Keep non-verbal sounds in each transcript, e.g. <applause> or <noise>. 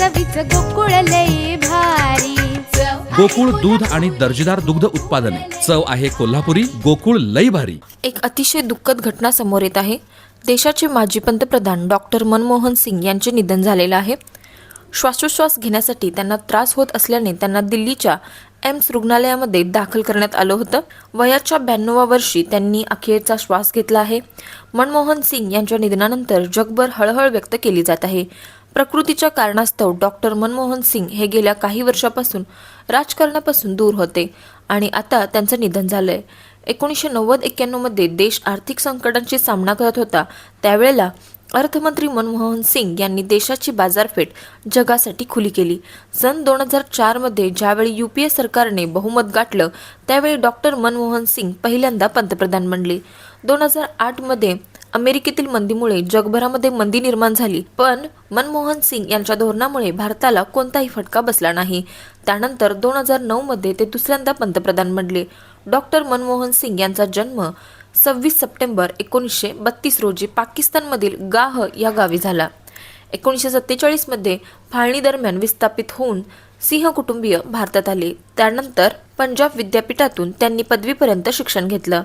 चवीच गोकुळ लई भारी. गोकुळ दूध आणि दर्जेदार दुग्ध उत्पादने. चव आहे कोल्हापुरी गोकुळ लई भारी. एक अतिशय दुःखद घटना समोर येत आहे. देशाचे माजी पंतप्रधान डॉक्टर मनमोहन सिंग यांचे निधन झालेलं आहे. श्वासोच्छ्वास घेण्यासाठी त्यांना त्रास होत असल्याने त्यांना दिल्लीच्या एम्स रुग्णालयामध्ये दाखल करण्यात आलं होतं. वयाच्या ब्याण्णवा वर्षी त्यांनी अखेरचा श्वास घेतला आहे. मनमोहन सिंग यांच्या निधनानंतर जगभर हळहळ व्यक्त केली जात आहे. प्रकृतीच्या कारणास्तव डॉक्टर मनमोहन सिंग हे गेल्या काही वर्षापासून राजकारणापासून दूर होते आणि आता त्यांचं निधन झालंय. एकोणीसशे नव्वद एक्क्याण्णवमध्ये देश आर्थिक संकटांशी सामना करत होता. त्यावेळेला अर्थमंत्री मनमोहन सिंग यांनी देशाची बाजारपेठ जगासाठी खुली केली. सन दोन हजार चारमध्ये ज्यावेळी यू पी ए सरकारने बहुमत गाठलं त्यावेळी डॉक्टर मनमोहन सिंग पहिल्यांदा पंतप्रधान बनले. दोन हजार आठमध्ये अमेरिकेतील मंदीमुळे जगभरामध्ये मंदी निर्माण झाली पण मनमोहन सिंग यांच्या धोरणामुळे भारताला कोणताही फटका बसला नाही. त्यानंतर दोन हजार नऊमध्ये ते दुसऱ्यांदा पंतप्रधान बनले. डॉक्टर मनमोहन सिंग यांचा जन्म सव्वीस सप्टेंबर एकोणीसशे बत्तीस रोजी पाकिस्तानमधील गाह या गावी झाला. एकोणीसशे सत्तेचाळीसमध्ये फाळणी दरम्यान विस्थापित होऊन सिंह कुटुंबीय भारतात आले. त्यानंतर पंजाब विद्यापीठातून त्यांनी पदवीपर्यंत शिक्षण घेतलं.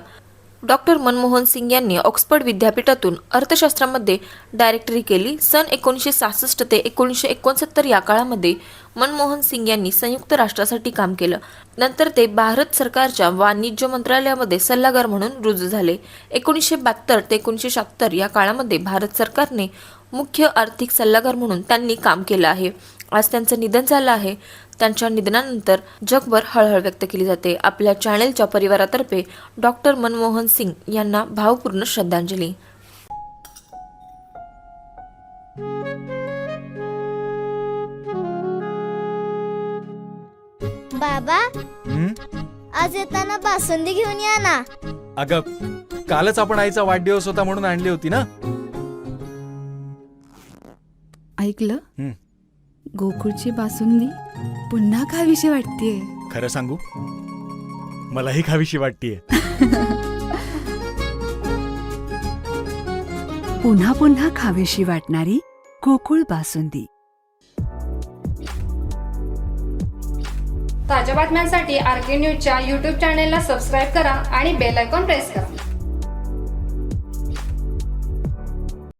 डॉक्टर मनमोहन सिंग यांनी ऑक्सफर्ड विद्यापीठातून अर्थशास्त्रामध्ये डायरेक्टरी केली. सन एकोणीसशे सहासष्ट ते एकोणीसशे एकोणसत्तर या काळामध्ये मनमोहन सिंग यांनी संयुक्त राष्ट्रासाठी काम केलं. नंतर ते भारत सरकारच्या वाणिज्य मंत्रालयामध्ये सल्लागार म्हणून रुजू झाले. एकोणीसशे बहात्तर ते एकोणीसशे शहात्तर या काळामध्ये भारत सरकारने मुख्य आर्थिक सल्लागार म्हणून त्यांनी काम केलं आहे. आज त्यांचं निधन झालं आहे. त्यांच्या निधनानंतर जगभर हळहळ व्यक्त केली जाते. आपल्या चॅनेलच्या परिवारातर्फे डॉक्टर मनमोहन सिंग यांना भावपूर्ण श्रद्धांजली. बाबा हं? आज येताना बासुंदी घेऊन या ना. अगं कालच आपण आईचा वाढदिवस होता म्हणून आणली होती ना? ऐकलं? हं. गोकुळची बासुंदी पुन्हा खावीशी वाटतेय. खरं सांगू? मलाही खावीशी वाटतीये. <laughs> पुन्हा पुन्हा खावीशी वाटणारी गोकुळ बासुंदी. ताज्या बातम्यांसाठी आर के न्यूजच्या यूट्यूब चॅनेलला सबस्क्राईब करा आणि बेल आयकॉन प्रेस करा.